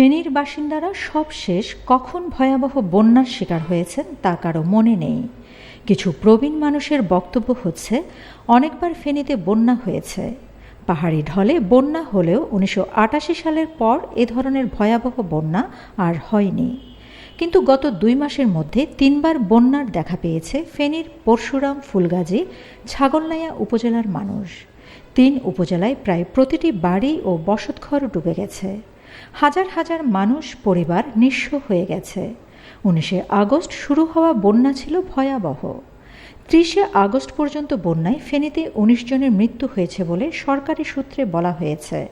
ফেনীর বাসিন্দারা সব শেষ কখন ভয়াবহ বন্যার শিকার হয়েছেন তা কারও মনে নেই। কিছু প্রবীণ মানুষের বক্তব্য হচ্ছে, অনেকবার ফেনীতে বন্যা হয়েছে। পাহাড়ি ঢলে বন্যা হলেও উনিশশো আটাশি সালের পর এ ধরনের ভয়াবহ বন্যা আর হয়নি। কিন্তু গত দুই মাসের মধ্যে তিনবার বন্যার দেখা পেয়েছে ফেনীর পরশুরাম, ফুলগাজী, ছাগলনাইয়া উপজেলার মানুষ। তিন উপজেলায় প্রায় প্রতিটি বাড়ি ও বসতঘর ডুবে গেছে। হাজার হাজার মানুষ পরিবার নিঃস্ব হয়ে গেছে। উনিশে আগস্ট শুরু হওয়া বন্যা ছিল ভয়াবহ। ত্রিশে আগস্ট পর্যন্ত বন্যায় ফেনীতে উনিশ জনের মৃত্যু হয়েছে বলে সরকারি সূত্রে বলা হয়েছে।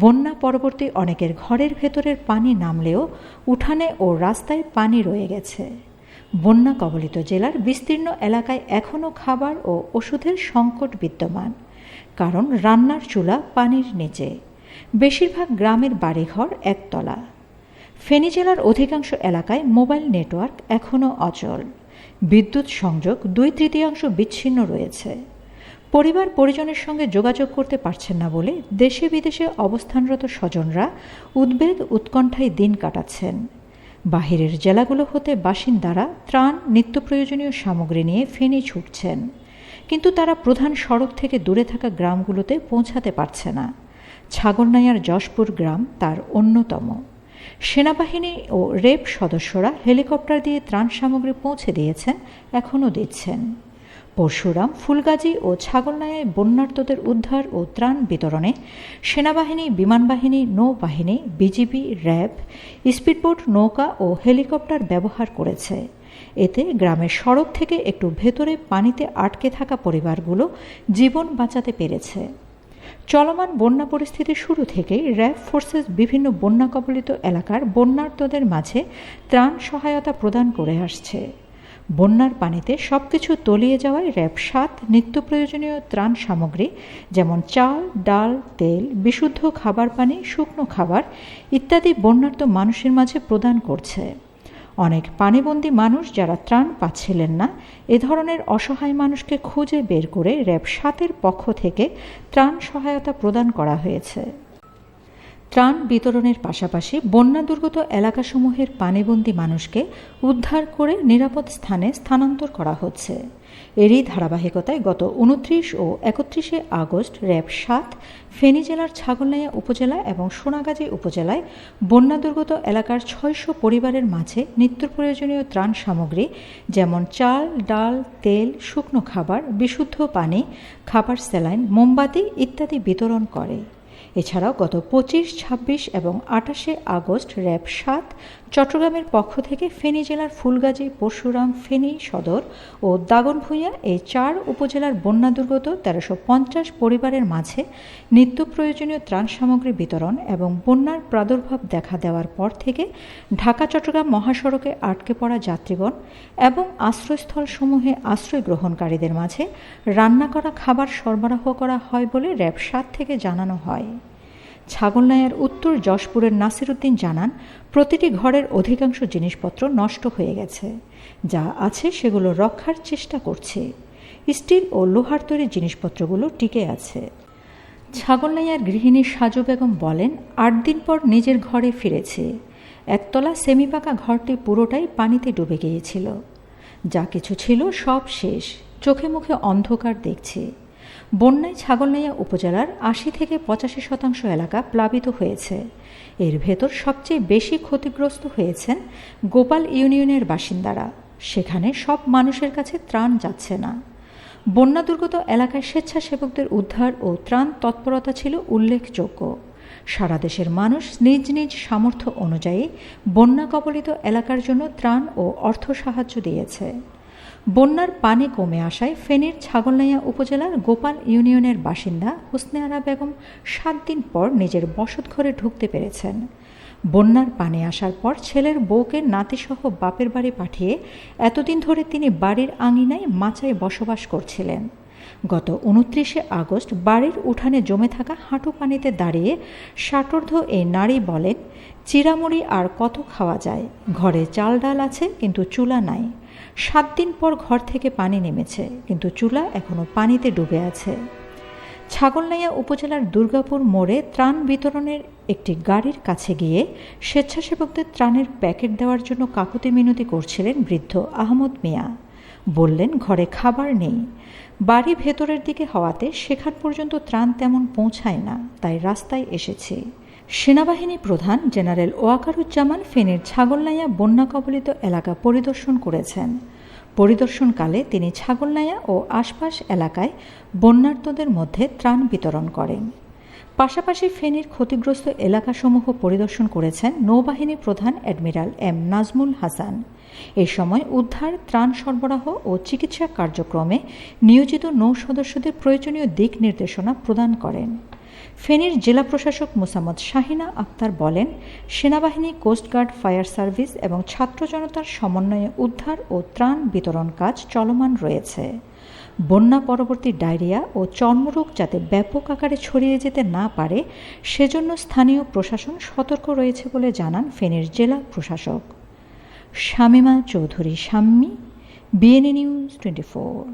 বন্যা পরবর্তী অনেকের ঘরের ভেতরের পানি নামলেও উঠানে ও রাস্তায় পানি রয়ে গেছে। বন্যা কবলিত জেলার বিস্তীর্ণ এলাকায় এখনও খাবার ও ওষুধের সংকট বিদ্যমান। কারণ রান্নার চুলা পানির নিচে। বেশিরভাগ গ্রামের বাড়িঘর একতলা। ফেনী জেলার অধিকাংশ এলাকায় মোবাইল নেটওয়ার্ক এখনও অচল। বিদ্যুৎ সংযোগ দুই তৃতীয়াংশ বিচ্ছিন্ন রয়েছে। পরিবার পরিজনের সঙ্গে যোগাযোগ করতে পারছেন না বলে দেশে বিদেশে অবস্থানরত স্বজনরা উদ্বেগ উৎকণ্ঠায় দিন কাটাচ্ছেন। বাহিরের জেলাগুলো হতে বাসিন্দারা ত্রাণ, নিত্য প্রয়োজনীয় সামগ্রী নিয়ে ফেনী ছুটছেন। কিন্তু তারা প্রধান সড়ক থেকে দূরে থাকা গ্রামগুলোতে পৌঁছাতে পারছে না। ছাগলনাইয়ার যশপুর গ্রাম তার অন্যতম। সেনাবাহিনী ও রেপ সদস্যরা হেলিকপ্টার দিয়ে ত্রাণ সামগ্রী পৌঁছে দিয়েছেন, এখনও দিচ্ছেন। পরশুরাম, ফুলগাজী ও ছাগলনায়ায় বন্যার্তদের উদ্ধার ও ত্রাণ বিতরণে সেনাবাহিনী, বিমানবাহিনী, নৌবাহিনী, বিজিবি, র্যাব, স্পিডবোট, নৌকা ও হেলিকপ্টার ব্যবহার করেছে। এতে গ্রামের সড়ক থেকে একটু ভেতরে পানিতে আটকে থাকা পরিবারগুলো জীবন বাঁচাতে পেরেছে। চলমান বন্যা পরিস্থিতি শুরু থেকেই র্যাব ফোর্সেস বিভিন্ন বন্যা কবলিত এলাকার বন্যার্তদের মাঝে ত্রাণ সহায়তা প্রদান করে আসছে। বন্যার পানিতে সব কিছু তলিয়ে যাওয়ায় র্যাব সাত নিত্য প্রয়োজনীয় ত্রাণ সামগ্রী যেমন চাল, ডাল, তেল, বিশুদ্ধ খাবার পানি, শুকনো খাবার ইত্যাদি বন্যার্ত মানুষের মাঝে প্রদান করছে। অনেক পানিবন্দী মানুষ যারা ত্রাণ পাচ্ছিলেন না, এ ধরনের অসহায় মানুষকে খুঁজে বের করে র্যাব সাতের পক্ষ থেকে ত্রাণ সহায়তা প্রদান করা হয়েছে। ত্রাণ বিতরণের পাশাপাশি বন্যা দুর্গত এলাকাসমূহের পানিবন্দী মানুষকে উদ্ধার করে নিরাপদ স্থানে স্থানান্তর করা হচ্ছে। এরই ধারাবাহিকতায় গত উনত্রিশ ও একত্রিশে আগস্ট র্যাব সাত, ফেনী জেলার ছাগলনাইয়া উপজেলা এবং সোনাগাজী উপজেলায় বন্যা দুর্গত এলাকার ছয়শো পরিবারের মাঝে নিত্য প্রয়োজনীয় ত্রাণ সামগ্রী যেমন চাল, ডাল, তেল, শুকনো খাবার, বিশুদ্ধ পানি, খাবার স্যালাইন, মোমবাতি ইত্যাদি বিতরণ করে। এছাড়াও গত পঁচিশ ছাব্বিশ এবং আঠাশে আগস্ট র্যাব সাত চট্টগ্রামের পক্ষ থেকে ফেনী জেলার ফুলগাজী, পরশুরাম, ফেনী সদর ও দাগনভূঞা এই চার উপজেলার বন্যা দুর্গত তেরোশো পঞ্চাশ পরিবারের মাঝে নিত্য প্রয়োজনীয় ত্রাণ সামগ্রী বিতরণ এবং বন্যার প্রাদুর্ভাব দেখা দেওয়ার পর থেকে ঢাকা, চট্টগ্রাম মহাসড়কে আটকে পড়া যাত্রীগণ এবং আশ্রয়স্থলসমূহে আশ্রয় গ্রহণকারীদের মাঝে রান্না করা খাবার সরবরাহ করা হয় বলে র্যাব সাত থেকে জানানো হয়। ছাগলনাইয়ার উত্তর যশপুরের নাসিরুদ্দিন জানান, প্রতিটি ঘরের অধিকাংশ জিনিসপত্র নষ্ট হয়ে গেছে। যা আছে সেগুলো রক্ষার চেষ্টা করছে। স্টিল ও লোহার তৈরি জিনিসপত্রগুলো টিকে আছে। ছাগলনাইয়ার গৃহিণী সাজু বেগম বলেন, আট দিন পর নিজের ঘরে ফিরেছে। একতলা সেমিপাকা ঘরটি পুরোটাই পানিতে ডুবে গিয়েছিল। যা কিছু ছিল সব শেষ। চোখে মুখে অন্ধকার দেখছে। বন্যায় ছাগলনাইয়া উপজেলার আশি থেকে পঁচাশি শতাংশ এলাকা প্লাবিত হয়েছে। এর ভেতর সবচেয়ে বেশি ক্ষতিগ্রস্ত হয়েছেন গোপাল ইউনিয়নের বাসিন্দারা। সেখানে সব মানুষের কাছে ত্রাণ যাচ্ছে না। বন্যা দুর্গত এলাকায় স্বেচ্ছাসেবকদের উদ্ধার ও ত্রাণ তৎপরতা ছিল উল্লেখযোগ্য। সারা দেশের মানুষ নিজ নিজ সামর্থ্য অনুযায়ী বন্যা কবলিত এলাকার জন্য ত্রাণ ও অর্থ সাহায্য দিয়েছে। বন্যার পানে কমে আসায় ফেনীর ছাগলনাইয়া উপজেলার গোপাল ইউনিয়নের বাসিন্দা হোসনে আরা বেগম সাত দিন পর নিজের বসত ঘরে ঢুকতে পেরেছেন। বন্যার পানে আসার পর ছেলের বউকে নাতিসহ বাপের বাড়ি পাঠিয়ে এতদিন ধরে তিনি বাড়ির আঙিনায় মাচায় বসবাস করছিলেন। গত উনত্রিশে আগস্ট বাড়ির উঠানে জমে থাকা হাঁটু পানিতে দাঁড়িয়ে ষাটর্ধ এই নারী বলেন, চিরামুড়ি আর কত খাওয়া যায়? ঘরে চাল ডাল আছে, কিন্তু চুলা নাই। সাত দিন পর ঘর থেকে পানি নেমেছে, কিন্তু চুলা এখনও পানিতে ডুবে আছে। ছাগলনাইয়া উপজেলার দুর্গাপুর মোড়ে ত্রাণ বিতরণের একটি গাড়ির কাছে গিয়ে স্বেচ্ছাসেবকদের ত্রাণের প্যাকেট দেওয়ার জন্য কাকুতি মিনতি করছিলেন বৃদ্ধ আহমদ মিয়া। বললেন, ঘরে খাবার নেই। বাড়ি ভেতরের দিকে হওয়াতে সেখান পর্যন্ত ত্রাণ তেমন পৌঁছায় না, তাই রাস্তায় এসেছি। সেনাবাহিনী প্রধান জেনারেল ওয়াকারুজ্জামান ফেনীর ছাগলনাইয়া বন্যা কবলিত এলাকা পরিদর্শন করেছেন। পরিদর্শনকালে তিনি ছাগলনাইয়া ও আশপাশ এলাকায় বন্যার্তদের মধ্যে ত্রাণ বিতরণ করেন। পাশাপাশি ফেনীর ক্ষতিগ্রস্ত এলাকাসমূহ পরিদর্শন করেছেন নৌবাহিনী প্রধান অ্যাডমিরাল এম নাজমুল হাসান। এ সময় উদ্ধার, ত্রাণ সরবরাহ ও চিকিৎসা কার্যক্রমে নিয়োজিত নৌ সদস্যদের প্রয়োজনীয় দিক নির্দেশনা প্রদান করেন। ফেনীর জেলা প্রশাসক মুসাম্মদ শাহিনা আক্তার বলেন, সেনাবাহিনী কোস্টগার্ড ফায়ার সার্ভিস এবং ছাত্র জনতার সমন্বয়ে উদ্ধার ও ত্রাণ বিতরণ কাজ চলমান রয়েছে। বন্যা পরবর্তী ডায়রিয়া ও চর্মরোগ যাতে ব্যাপক আকারে ছড়িয়ে যেতে না পারে, সেজন্য স্থানীয় প্রশাসন সতর্ক রয়েছে বলে জানান ফেনীর জেলা প্রশাসক। Shamima Chowdhury, Shammi, BNA news twenty four.